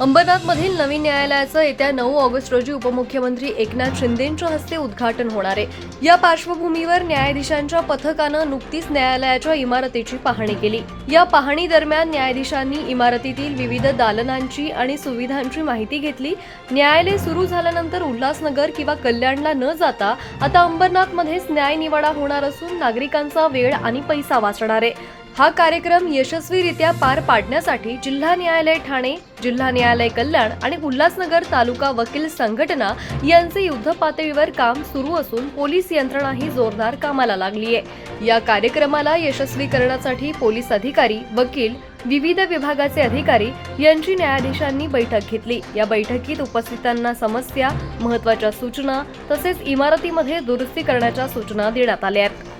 अंबरनाथमधील नवीन न्यायालयाचं येत्या नऊ ऑगस्ट रोजी उपमुख्यमंत्री एकनाथ शिंदेंच्या हस्ते उद्घाटन होणार आहे. या पार्श्वभूमीवर न्यायाधीशांच्या पथकानं नुकतीच न्यायालयाच्या इमारतीची पाहणी केली. या पाहणी दरम्यान न्यायाधीशांनी इमारतीतील विविध दालनांची आणि सुविधांची माहिती घेतली. न्यायालय सुरू झाल्यानंतर उल्हासनगर किंवा कल्याणला न जाता आता अंबरनाथमध्येच न्यायनिवाडा होणार असून नागरिकांचा वेळ आणि पैसा वाचणार आहे. हा कार्यक्रम यशस्वीरित्या पार पाडण्यासाठी जिल्हा न्यायालय ठाणे जिल्हा न्यायालय कल्याण आणि उल्हासनगर तालुका वकील संघटना यांचे युद्ध पातळीवर काम सुरू असून पोलीस यंत्रणाही जोरदार कामाला लागली आहे. या कार्यक्रमाला यशस्वी करण्यासाठी पोलीस अधिकारी वकील विविध विभागाचे अधिकारी यांची न्यायाधीशांनी बैठक घेतली. या बैठकीत उपस्थितांना समस्या महत्त्वाच्या सूचना तसेच इमारतीमध्ये दुरुस्ती करण्याच्या सूचना देण्यात आल्या आहेत.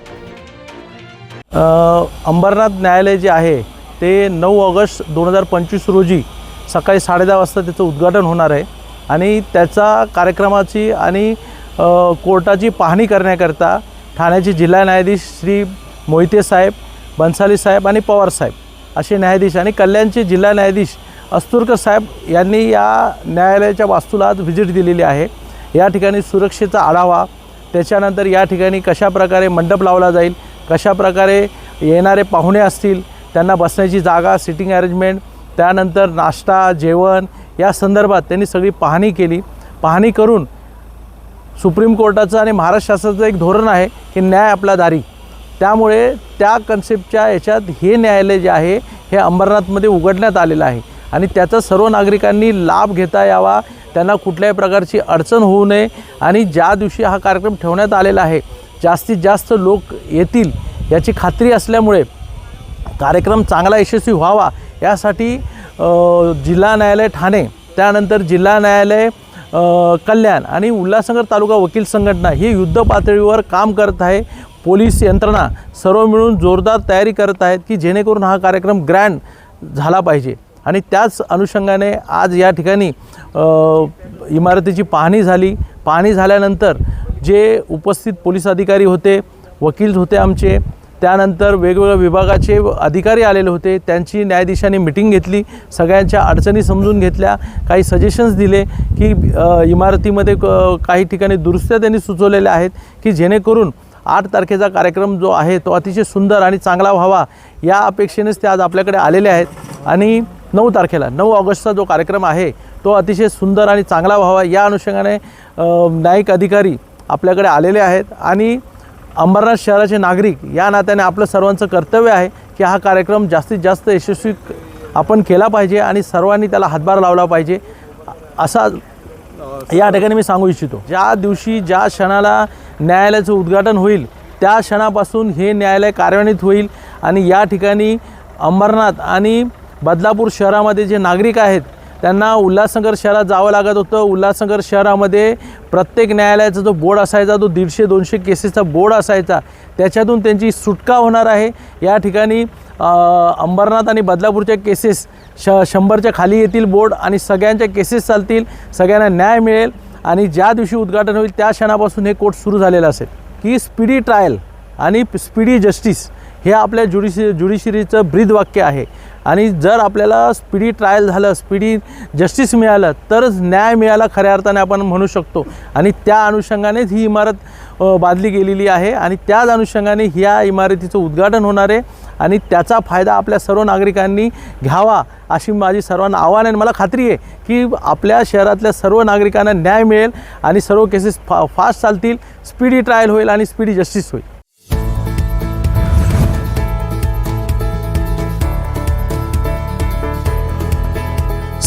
अंबरनाथ न्यायालय जे आहे ते नऊ ऑगस्ट दोन हजार पंचवीस रोजी सकाळी साडेदहा वाजता त्याचं उद्घाटन होणार आहे. आणि त्याचा कार्यक्रमाची आणि कोर्टाची पाहणी करण्याकरता ठाण्याचे जिल्हा न्यायाधीश श्री मोहिते साहेब बन्साली साहेब आणि पवार साहेब असे न्यायाधीश आणि कल्याणचे जिल्हा न्यायाधीश अस्तुरकर साहेब यांनी या न्यायालयाच्या वास्तूला आज व्हिजिट दिलेली आहे. या ठिकाणी सुरक्षेचा आढावा त्याच्यानंतर या ठिकाणी कशाप्रकारे मंडप लावला जाईल कशाप्रकारे येणारे पाहुणे असतील त्यांना बसण्याची जागा सिटिंग अरेंजमेंट त्यानंतर नाश्ता जेवण या संदर्भात त्यांनी सगळी पाहणी केली. पाहणी करून सुप्रीम कोर्टाचं आणि महाराष्ट्र शासनाचं एक धोरण आहे की न्याय आपला दारी. त्यामुळे त्या कन्सेप्टच्या याच्यात हे न्यायालय जे आहे हे अंबरनाथमध्ये उघडण्यात आलेलं आहे. आणि त्याचा सर्व नागरिकांनी लाभ घेता यावा त्यांना कुठल्याही प्रकारची अडचण होऊ नये. आणि ज्या दिवशी हा कार्यक्रम ठेवण्यात आलेला आहे जास्तीत जास्त लोक येतील याची खात्री असल्यामुळे कार्यक्रम चांगला यशस्वी व्हावा यासाठी जिल्हा न्यायालय ठाणे त्यानंतर जिल्हा न्यायालय कल्याण आणि उल्हासनगर तालुका वकील संघटना ही युद्ध पातळीवर काम करत आहे. पोलीस यंत्रणा सर्व मिळून जोरदार तयारी करत आहेत की जेणेकरून हा कार्यक्रम ग्रँड झाला पाहिजे. आणि त्याच अनुषंगाने आज या ठिकाणी इमारतीची पाहणी झाली. पाहणी झाल्यानंतर जे उपस्थित पोलीस अधिकारी होते वकील होते आमचे त्यानंतर वेगवेगळ्या विभागाचे अधिकारी आलेले होते त्यांची न्यायाधीशांनी मिटिंग घेतली सगळ्यांच्या अडचणी समजून घेतल्या काही सजेशन्स दिले की इमारतीमध्ये क- काही ठिकाणी दुरुस्त्या त्यांनी सुचवलेल्या आहेत की जेणेकरून आठ तारखेचा कार्यक्रम जो आहे तो अतिशय सुंदर आणि चांगला व्हावा या अपेक्षेनेच ते आज आपल्याकडे आलेले आहेत. आणि नऊ तारखेला नऊ ऑगस्टचा जो कार्यक्रम आहे तो अतिशय सुंदर आणि चांगला व्हावा या अनुषंगाने न्यायिक अधिकारी आपल्याकडे आलेले आहेत. आणि अंबरनाथ शहराचे नागरिक या नात्याने आपलं सर्वांचं कर्तव्य आहे की हा कार्यक्रम जास्तीत जास्त यशस्वी आपण केला पाहिजे आणि सर्वांनी त्याला हातभार लावला पाहिजे असा या ठिकाणी मी सांगू इच्छितो. ज्या दिवशी ज्या क्षणाला न्यायालयाचं उद्घाटन होईल त्या क्षणापासून हे न्यायालय कार्यान्वित होईल आणि या ठिकाणी अंबरनाथ आणि बदलापूर शहरामध्ये जे नागरिक आहेत त्यांना उल्हासनगर शहरात जावं लागत होतं. उल्हासनगर शहरामध्ये प्रत्येक न्यायालयाचा जो बोर्ड असायचा तो दीडशे दोनशे केसेसचा बोर्ड असायचा. त्याच्यातून त्यांची सुटका होणार आहे. या ठिकाणी अंबरनाथ आणि बदलापूरच्या केसेस श शंभरच्या खाली येतील बोर्ड आणि सगळ्यांच्या केसेस चालतील. सगळ्यांना न्याय मिळेल आणि ज्या दिवशी उद्घाटन होईल त्या क्षणापासून हे कोर्ट सुरू झालेलं असेल. की स्पीडी ट्रायल आणि स्पीडी जस्टिस हे आपल्या ज्युडिशि ज्युडिशरीचं ब्रीद वाक्य आहे. आणि जर आपल्याला स्पीडी ट्रायल झालं स्पीडी जस्टिस मिळालं तरच न्याय मिळाला खऱ्या अर्थाने आपण म्हणू शकतो. आणि त्या अनुषंगानेच ही इमारत बांधली गेलेली आहे. आणि त्याच अनुषंगाने ह्या इमारतीचं उद्घाटन होणार आहे. आणि त्याचा फायदा आपल्या सर्व नागरिकांनी घ्यावा अशी माझी सर्वांना आव्हान आहे. आणि मला खात्री आहे की आपल्या शहरातल्या सर्व नागरिकांना न्याय मिळेल आणि सर्व केसेस फा फास्ट चालतील स्पीडी ट्रायल होईल आणि स्पीडी जस्टिस होईल.